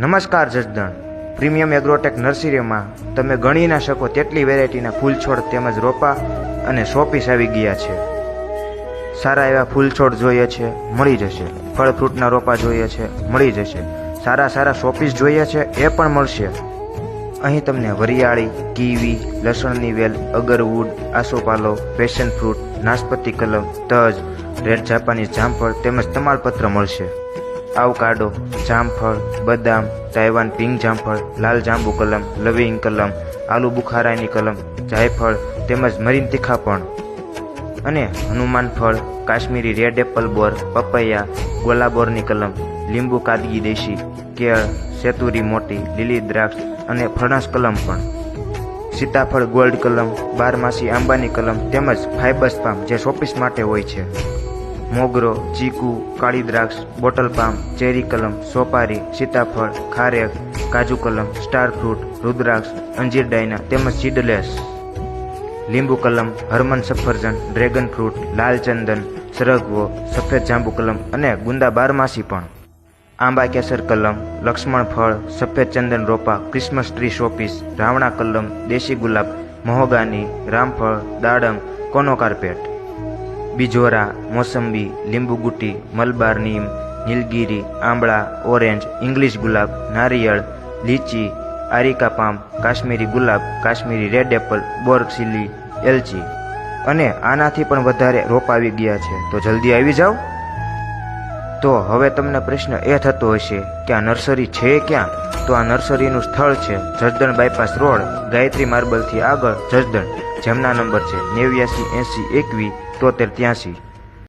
નમસ્કાર Jasdan. Premium Agrotech નર્સરીમાં તમે ગણી ના શકો તેટલી વેરાયટીના ફૂલ છોડ તેમજ રોપા અને શોપીસ આવી ગયા છે. સારા એવા ફૂલ છોડ જોઈએ છે, મળી જશે. ફળ ફ્રૂટના રોપા જોઈએ છે, મળી જશે. સારા સારા શોપીસ જોઈએ છે, એ પણ મળશે. અહીં તમને વરિયાળી, કીવી, લસણની વેલ, અગરવુડ, આસોપાલો પેશન ફ્રૂટ નાશપતી કલમ, તજ, રેડ જાપાનીઝ જામફળ તેમજ તમાલપત્ર મળશે. આવકાડો, જામફળ, બદામ, તાઇવાન પિંક જામફળ, લાલ જાંબુ કલમ, લવિંગ કલમ, આલુ બુખારાની કલમ, જાયફળ તેમજ મરીન તીખા પણ. અને હનુમાન ફળ, કાશ્મીરી રેડ એપલ બોર, પપૈયા, ગોલાબોરની કલમ, લીંબુ કાદગી દેશી, કેળ, સેતુરી મોટી, લીલી દ્રાક્ષ અને ફણસ કલમ પણ. સીતાફળ ગોલ્ડ કલમ, બારમાસી આંબાની કલમ તેમજ ફાઇબસ પામ જે શોપીસ માટે હોય છે. મોગરો, ચીકુ, કાળી દ્રાક્ષ, બોટલ પામ, ચેરી કલમ, સોપારી, સીતાફળ, ખારેક, કાજુ કલમ, સ્ટાર ફ્રૂટ, રુદ્રાક્ષ, અંજીર ડાયના તેમજ સીડલેસ. લીંબુ કલમ, હરમન સફરજન, ડ્રેગન ફ્રૂટ, લાલ ચંદન, સરગવો, સફેદ જાંબુ કલમ અને ગુંદા બારમાસી પણ. આંબા કેસર કલમ, લક્ષ્મણ ફળ, સફેદ ચંદન રોપા, ક્રિસમસ ટ્રી શોપીસ, રાવણા કલમ, દેશી ગુલાબ, મહોગાની, રામફળ, દાડમ, કોનો કાર્પેટ? બિજોરા, મોસંબી લીંબુ ગુટી મલબાર નીમ, નીલગીરી, આંબળા, ઓરેન્જ, ઇંગ્લિશ ગુલાબ, નારિયેળ, લીચી, આરિકા પામ, કાશ્મીરી ગુલાબ, કાશ્મીરી રેડ એપલ, બોરસિલી, એલચી. અને આનાથી પણ વધારે રોપ આવી ગયા છે. તો જલ્દી આવી જાઓ. તો હવે તમને પ્રશ્ન એ થતો હશે કે આ નર્સરી છે ક્યાં? તો આ નર્સરીનું સ્થળ છે જસદણ બાયપાસ રોડ, ગાયત્રી માર્બલથી આગળ જસદણ જેમના નંબર છે નેવ્યાસી એંસી એકવી તોતેર ત્યાંસી.